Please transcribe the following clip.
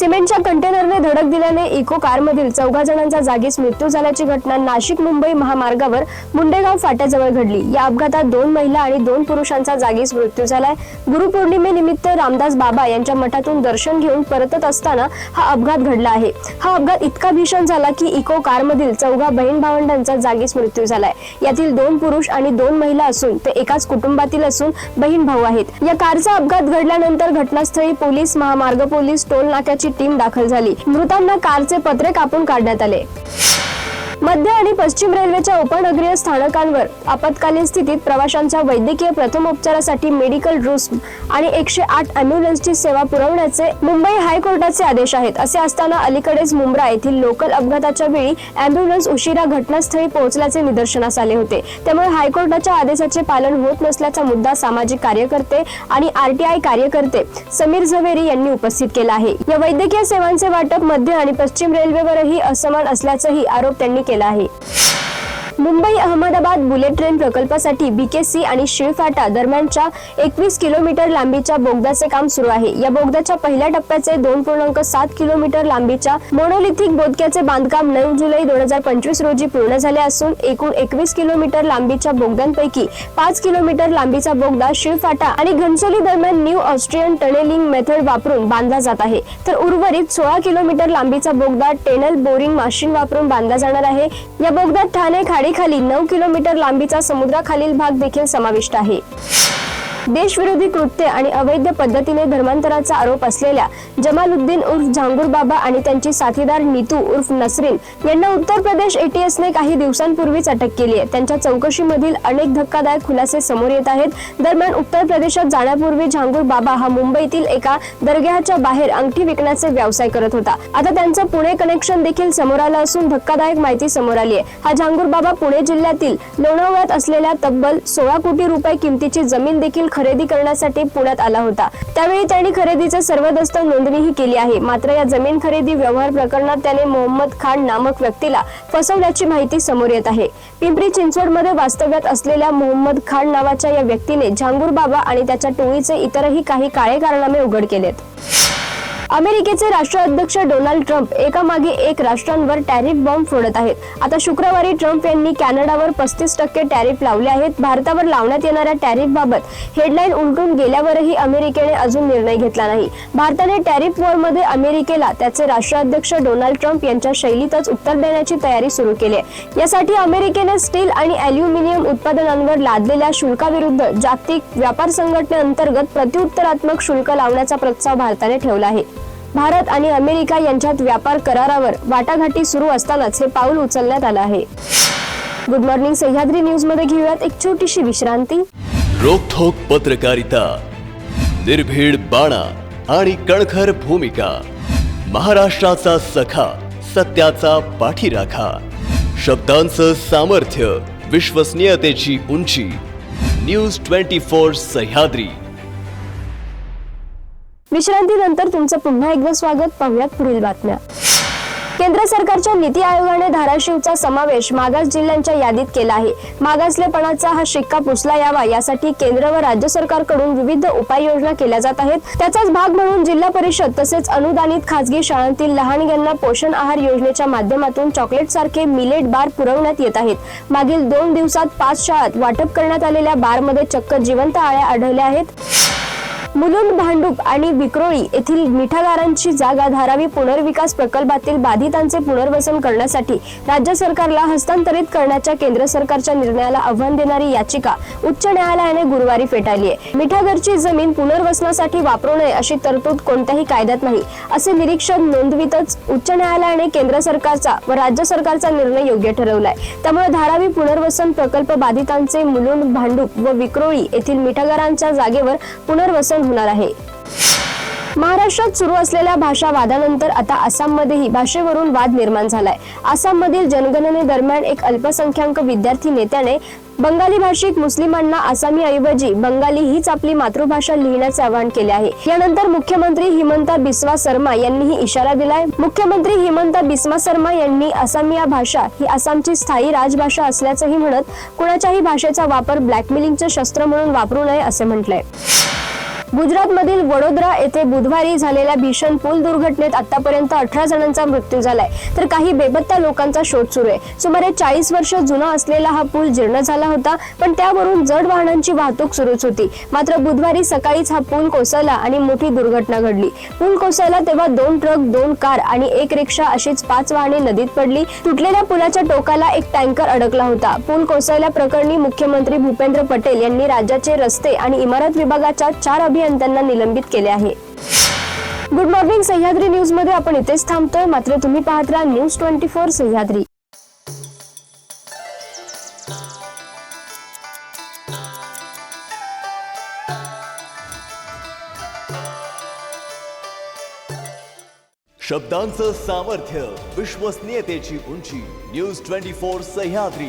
सिमेंटच्या कंटेनरने धडक दिल्याने इको कारमधील चौघा जणांचा जागीच मृत्यू झाल्याची घटना नाशिक मुंबई महामार्गावर मुंडेगाव फाट्याजवळ घडली. या अपघातात दोन महिला आणि दोन पुरुषांचा जागीच मृत्यू झालाय. गुरुपौर्णिमेनिमित्त रामदास बाबा यांच्या मठातून दर्शन घेऊन परतत असताना हा अपघात घडला आहे. हा अपघात इतका भीषण झाला की इको कारमधील चौघा बहीण भावंडांचा जागीच मृत्यू झालाय. यातील दोन पुरुष आणि दोन महिला असून ते एकाच कुटुंबातील असून बहीण भाऊ आहेत. या कारचा अपघात घडल्यानंतर घटनास्थळी पोलीस महामार्ग पोलीस टोल नाक्याची टीम दाखल झाली. मृतांना कारचे पत्रे कापून काढण्यात आले. मध्य आणि पश्चिम रेल्वेच्या उपनगरीय स्थानकांवर आपत्कालीन स्थितीत प्रवाशांच्या वैद्यकीय प्रथमोपचारासाठी मेडिकल रूस आणि एकशे आठ अँब्युलन्सची सेवा पुरवण्याचे मुंबई हायकोर्टाचे आदेश आहेत. असे असताना अलीकडेच मुंब्रा येथील लोकल अपघाताच्या वेळी अँब्युलन्स उशिरा घटनास्थळी पोहोचल्याचे निदर्शनास आले होते. त्यामुळे हायकोर्टाच्या आदेशाचे पालन होत नसल्याचा मुद्दा सामाजिक कार्यकर्ते आणि आरटीआय कार्यकर्ते समीर झवेरी यांनी उपस्थित केला आहे. या वैद्यकीय सेवांचे वाटप मध्य आणि पश्चिम रेल्वेवरही असमान असल्याचाही आरोप त्यांनी केला आहे. मुंबई अहमदाबाद बुलेट ट्रेन प्रकल्पासाठी बीकेसी आणि शिळफाटा दरम्यानच्या एकवीस किलोमीटर लांबीच्या बोगद्याचे काम सुरू आहे. या बोगद्याच्या पहिल्या टप्प्याचे दोन पूर्णांक सात किलोमीटर लांबीच्या मोनोलिथिक बोगद्याचे बांधकाम नऊ जुलै दोन हजार पंचवीस रोजी पूर्ण झाले असून एकूण एकवीस किलोमीटर लांबीच्या बोगद्यांपैकी पाच किलोमीटर लांबीचा बोगदा शिळफाटा आणि घनसोली दरम्यान न्यू ऑस्ट्रियन टनेलिंग मेथड वापरून बांधला जात आहे. तर उर्वरित सोळा किलोमीटर लांबीचा बोगदा टेनल बोरिंग मशीन वापरून बांधला जाणार आहे. या बोगद्यात ठाणे खाडीखाली नऊ किलोमीटर लांबीचा समुद्राखालील भाग देखील समाविष्ट आहे. देशविरोधी कृत्य आणि अवैध पद्धतीने धर्मांतराचा आरोप असलेल्या जमालुद्दीन उर्फ झांगूर बाबा आणि त्यांची साथीदार नीतू उर्फ नसरीन यांना उत्तर प्रदेश एटीएसने काही दिवसांपूर्वीच अटक केली आहे. त्यांच्या चौकशीमधील अनेक धक्कादायक खुलासे समोर येत आहेत. दरम्यान उत्तर प्रदेशात जाण्यापूर्वी झांगूर बाबा हा मुंबईतील एका दर्ग्याच्या बाहेर अंगठी विकण्याचे व्यवसाय करत होता. आता त्यांचं पुणे कनेक्शन देखील समोर आलं असून धक्कादायक माहिती समोर आली आहे. हा झांगूर बाबा पुणे जिल्ह्यातील लोणावळ्यात असलेल्या तब्बल सोळा कोटी रुपये किमतीची जमीन देखील खरेदी करण्यासाठी पुण्यात आला होता. त्यावेळी त्यांनी खरेदीचे सर्व दस्त नोंदणीही केली आहे. मात्र या जमीन खरेदी व्यवहार प्रकरणात त्याने मोहम्मद खान नामक व्यक्तीला फसवल्याची माहिती समोर येत आहे. पिंपरी चिंचवडमध्ये वास्तव्यात असलेल्या मोहम्मद खान नावाच्या या व्यक्तीने झांगूर बाबा आणि त्याच्या टोळीचे इतरही काही काळे कारनामे उघड केलेत. अमेरिकेचे राष्ट्राध्यक्ष डोनाल्ड ट्रम्प एकामागे एक राष्ट्रांवर टॅरिफ बॉम्ब फोडत आहेत. आता शुक्रवारी ट्रम्प यांनी कॅनडावर पस्तीस टक्के टॅरिफ लावले आहेत. भारतावर लावण्यात येणाऱ्या टॅरिफ बाबत हेडलाईन उलटून गेल्यावरही अमेरिकेने अजून निर्णय घेतला नाही. भारताने टॅरिफ वॉरमध्ये अमेरिकेला त्याचे राष्ट्राध्यक्ष डोनाल्ड ट्रम्प यांच्या शैलीतच उत्तर देण्याची तयारी सुरू केली आहे. यासाठी अमेरिकेने स्टील आणि अॅल्युमिनियम उत्पादनांवर लादलेल्या शुल्काविरुद्ध जागतिक व्यापार संघटनेअंतर्गत प्रत्युत्तरात्मक शुल्क लावण्याचा प्रस्ताव भारताने ठेवला आहे. भारत आणि अमेरिका यांच्यात व्यापार करारावर वाटाघाटी सुरू असतानाच हे पाऊल उचलण्यात आलं आहे. गुड मॉर्निंग सह्याद्री न्यूजमध्ये घेऊयात एक छोटीशी विश्रांती. रोखोक पत्रकारिता निर्भीड बाणा आणि कणखर भूमिका महाराष्ट्राचा सखा सत्याचा पाठीराखा शब्दांचं सामर्थ्य विश्वसनीयतेची उंची न्यूज ट्वेंटी फोर सह्याद्री. विश्रांतीनंतर तुमचं पुन्हा एकदा स्वागत. पाहूयात पुढील बातम्या. केंद्र सरकारच्या नीती आयोगाने धाराशिवचा समावेश मागास जिल्ह्यांच्या यादीत केला आहे. मागासलेपणाचा हा शिक्का पुसला यावा यासाठी केंद्र व राज्य सरकारकडून विविध उपाययोजना केल्या जात आहेत. त्याचाच भाग म्हणून जिल्हा परिषद तसेच अनुदानित खासगी शाळांतील लहानग्यांना पोषण आहार योजनेच्या माध्यमातून चॉकलेट सारखे मिलेट बार पुरवण्यात येत आहेत. मागील दोन दिवसात पाच शाळात वाटप करण्यात आलेल्या बारमध्ये चक्क जिवंत आळ्या आढळल्या आहेत. मुलुंड भांडूप आणि विक्रोळी येथील मिठागारांची जागा धारावी पुनर्विकास प्रकल्पातील बाधितांचे पुनर्वसन करण्यासाठी राज्य सरकारला हस्तांतरित करण्याच्या केंद्र सरकारच्या निर्णयाला आव्हान देणारी याचिका उच्च न्यायालयाने गुरुवारी फेटाळली आहे. मिठागरची जमीन पुनर्वसनासाठी वापरू नये अशी तरतूद कोणत्याही कायद्यात नाही असे निरीक्षण नोंदवितच उच्च न्यायालयाने केंद्र सरकारचा व राज्य सरकारचा निर्णय योग्य ठरवलाय. त्यामुळे धारावी पुनर्वसन प्रकल्प बाधितांचे मुलुंड भांडूप व विक्रोळी येथील मिठागरांच्या जागेवर पुनर्वसन होणार आहे. महाराष्ट्रात सुरू असलेल्या भाषा वादानंतर आता आसाममध्येही भाषेवरून वाद निर्माण झालाय. आसाममधील जनगणनेदरम्यान एक अल्पसंख्याक विद्यार्थी नेत्याने बंगाली भाषिक मुस्लिमांना आसामी ऐवजी बंगाली हीच आपली मातृभाषा लिहिण्याचे आवाहन केले आहे. यानंतर मुख्यमंत्री हिमंता बिस्वा शर्मा यांनीही इशारा दिलाय. मुख्यमंत्री हिमंता बिस्वा शर्मा यांनी आसामिया भाषा ही आसामची स्थायी राजभाषा असल्याचंही म्हणत कुणाच्याही भाषेचा वापर ब्लॅकमेलिंगचे शस्त्र म्हणून वापरू नये असे म्हटलंय. गुजरातमधील वडोदरा येथे बुधवारी झालेल्या भीषण पूल दुर्घटनेत आतापर्यंत अठरा जणांचा मृत्यू झालाय. तर काही बेपत्ता लोकांचा शोध सुरू आहे. सुमारे चाळीस वर्ष जुना असलेला हा पूल जीर्ण झाला होता पण त्यावरून जड वाहनांची वाहतूक सुरूच होती. मात्र बुधवारी सकाळीच हा पूल कोसळला आणि मोठी दुर्घटना घडली. पूल कोसळला तेव्हा दोन ट्रक दोन कार आणि एक रिक्षा अशीच पाच वाहने नदीत पडली. तुटलेल्या पुलाच्या टोकाला एक टँकर अडकला होता. पूल कोसळल्या प्रकरणी मुख्यमंत्री भूपेंद्र पटेल यांनी राज्याचे रस्ते आणि इमारत विभागाच्या चार अभियंत्यांना निलंबित केले आहे. गुड मॉर्निंग सह्याद्री न्यूजमध्ये आपण इथेच थांबतोय. मात्र तुम्ही पाहत राहा न्यूज ट्वेंटी फोर सह्याद्री. शब्दांचं सामर्थ्य विश्वसनीयतेची उंची न्यूज ट्वेंटी फोर सह्याद्री.